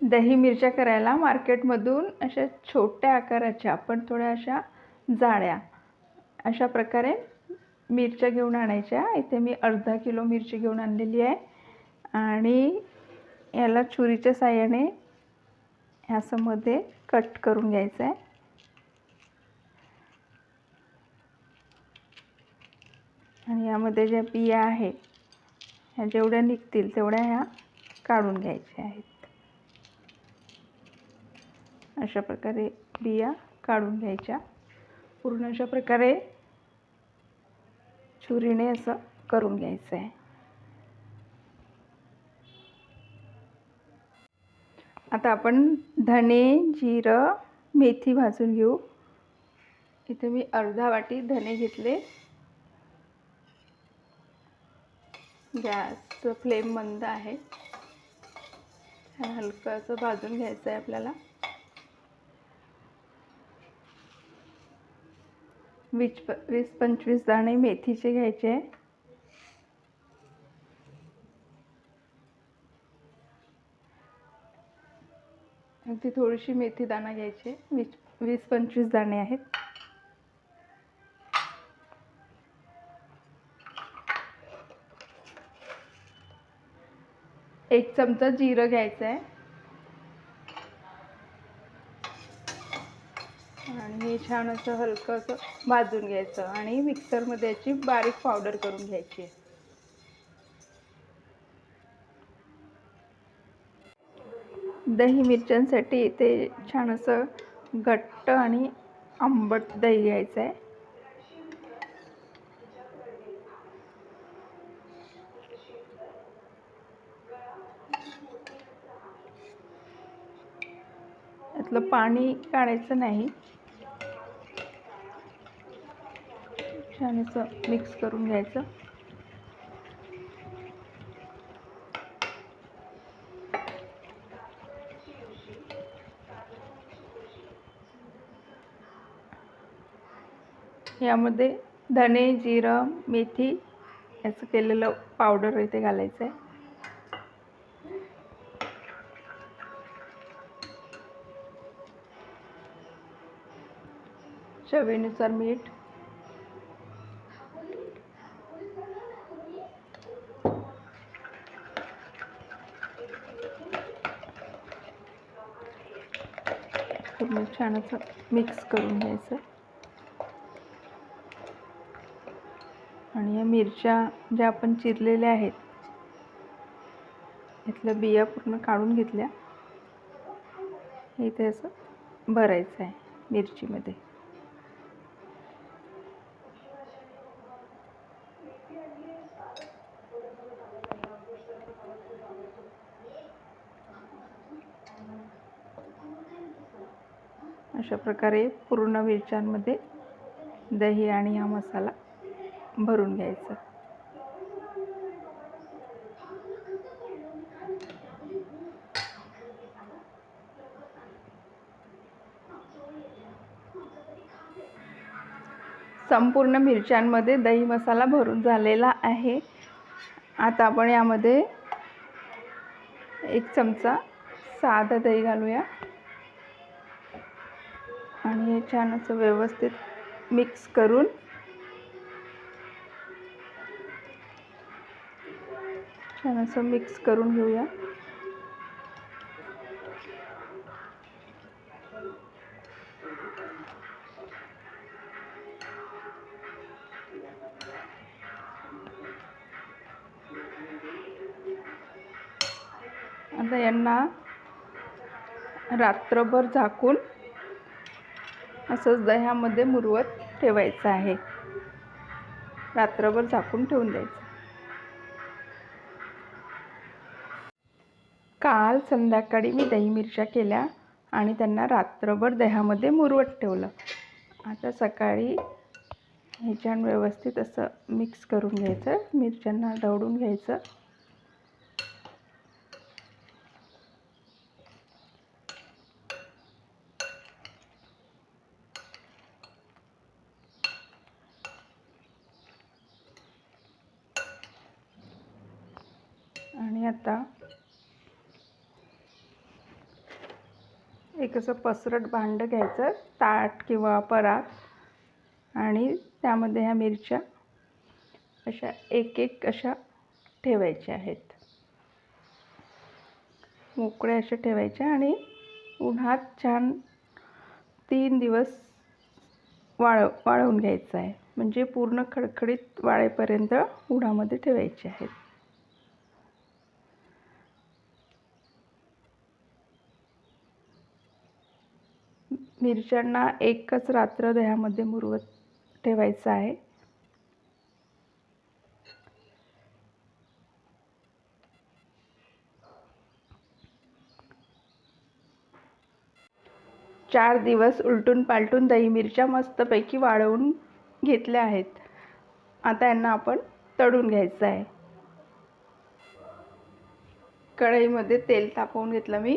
दही मिरच्या करायला मार्केटमधून अशा छोट्या आकाराच्या पण थोड्या अशा जाळ्या अशा प्रकारे मिरच्या घेऊन आणायच्या. इथे मी अर्धा किलो मिरची घेऊन आणलेली आहे. आणि याला छुरीच्या साह्याने असं कट करून घ्यायचं आहे. आणि यामध्ये ज्या बिया आहे ह्या जेवढ्या निघतील तेवढ्या ह्या काढून घ्यायच्या आहेत. अशा प्रकारे बिया काढून घ्यायच्या. पूर्ण अशा प्रकारे छुरीने असं करून घ्यायचं आहे आता आपण धने जिरं मेथी भाजून घेऊ. इथे मी अर्धा वाटी धने घेतले. गॅसचं फ्लेम मंद आहे. हलकं असं भाजून घ्यायचं आहे आपल्याला. वीस प वीस पंचवीस दाणे मेथीचे घ्यायचे. आहे अगदी थोडीशी मेथी दाणा घ्यायची. वीस वीस पंचवीस दाणे आहेत. एक चमचा जिरं घ्यायचं आहे आणि हे छान असं हलकं असं भाजून घ्यायचं आणि मिक्सरमध्ये याची बारीक पावडर करून घ्यायची. दही मिरच्यांसाठी इथे छान असं घट्ट आणि आंबट दही घ्यायचं आहे. यातलं पाणी काढायचं नाही. छान असं मिक्स करून घ्यायचं. यामध्ये धने जिरं मेथी याचं केलेलं पावडर इथे घालायचं आहे चवीनुसार मीठ पूर्ण छान असं मिक्स करून घ्यायचं. आणि या मिरच्या ज्या आपण चिरलेल्या आहेत यातल्या बिया पूर्ण काढून घेतल्या. इथे असं भरायचं आहे मिरचीमध्ये अशा प्रकारे पूर्ण मिरच्यांमध्ये दही आणि हा मसाला भरून घ्यायचा. संपूर्ण मिरच्यांमध्ये दही मसाला भरून झालेला आहे. आता आपण यामध्ये एक चमचा साधं दही घालूया. आणि हे छान असं व्यवस्थित मिक्स करून छान असं मिक्स करून घेऊया. आता यांना रात्रभर झाकून असंच दह्यामध्ये मुरवत ठेवायचं आहे. रात्रभर झाकून ठेवून द्यायचं. काल संध्याकाळी मी दही मिरच्या केल्या आणि त्यांना रात्रभर दह्यामध्ये मुरवत ठेवलं. आता सकाळी हे छान व्यवस्थित असं मिक्स करून घ्यायचं मिरच्यांना ढवळून घ्यायचं आणि आता. एक असं पसरट भांडं घ्यायचं ताट किंवा परात. आणि त्यामध्ये ह्या मिरच्या अशा एक एक अशा ठेवायच्या आहेत. मोकळ्या अशा ठेवायच्या आणि उन्हात छान तीन दिवस वाळ वाळवून घ्यायचं आहे. म्हणजे पूर्ण खडखडीत वाळेपर्यंत उन्हामध्ये ठेवायचे आहेत. मिरच्यांना एकच रात्र दह्यामध्ये मुरवत ठेवायचं आहे. चार दिवस उलटून पालटून दही मिरच्या मस्तपैकी वाळवून घेतल्या आहेत. आता यांना आपण तळून घ्यायचं आहे. कढईमध्ये तेल तापवून घेतलं मी.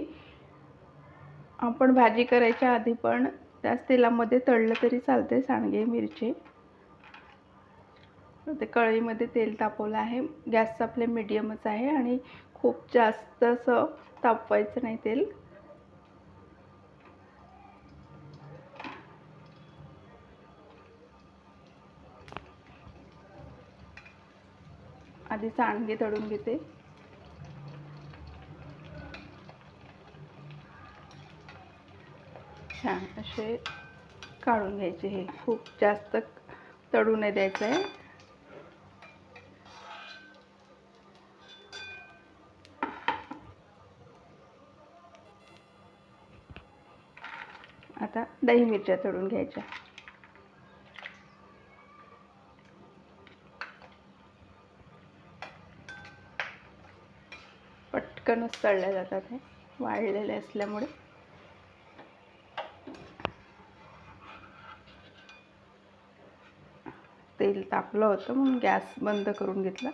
आपण भाजी करायच्या आधी पण त्याच तेलामध्ये तळलं तरी चालते सांडगे मिरची. ते कढईमध्ये तेल तापवलं आहे. गॅसचा फ्लेम मिडियमच आहे आणि खूप जास्त असं तापवायचं नाही तेल. आधी सांडगे तळून घेते. छान असे काढून घ्यायचे हे. खूप जास्त तळू नाही द्यायचं आहे. आता दही मिरच्या तळून घ्यायच्या. पटकनच तळल्या जातात हे. वाळलेले असल्यामुळे. तेल तापलं होतं म्हणून गॅस बंद करून घेतला.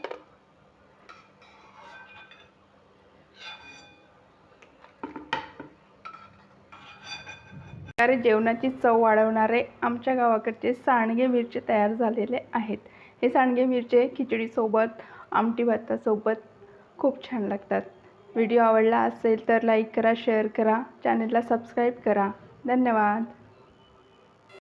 अरे जेवणाची चव वाढवणारे आमच्या गावाकडचे सांडगे मिरचे तयार झालेले आहेत. हे सांडगे मिरचे खिचडीसोबत आमटी भातासोबत खूप छान लागतात. व्हिडिओ आवडला असेल तर लाईक करा शेअर करा चॅनलला सबस्क्राईब करा. धन्यवाद.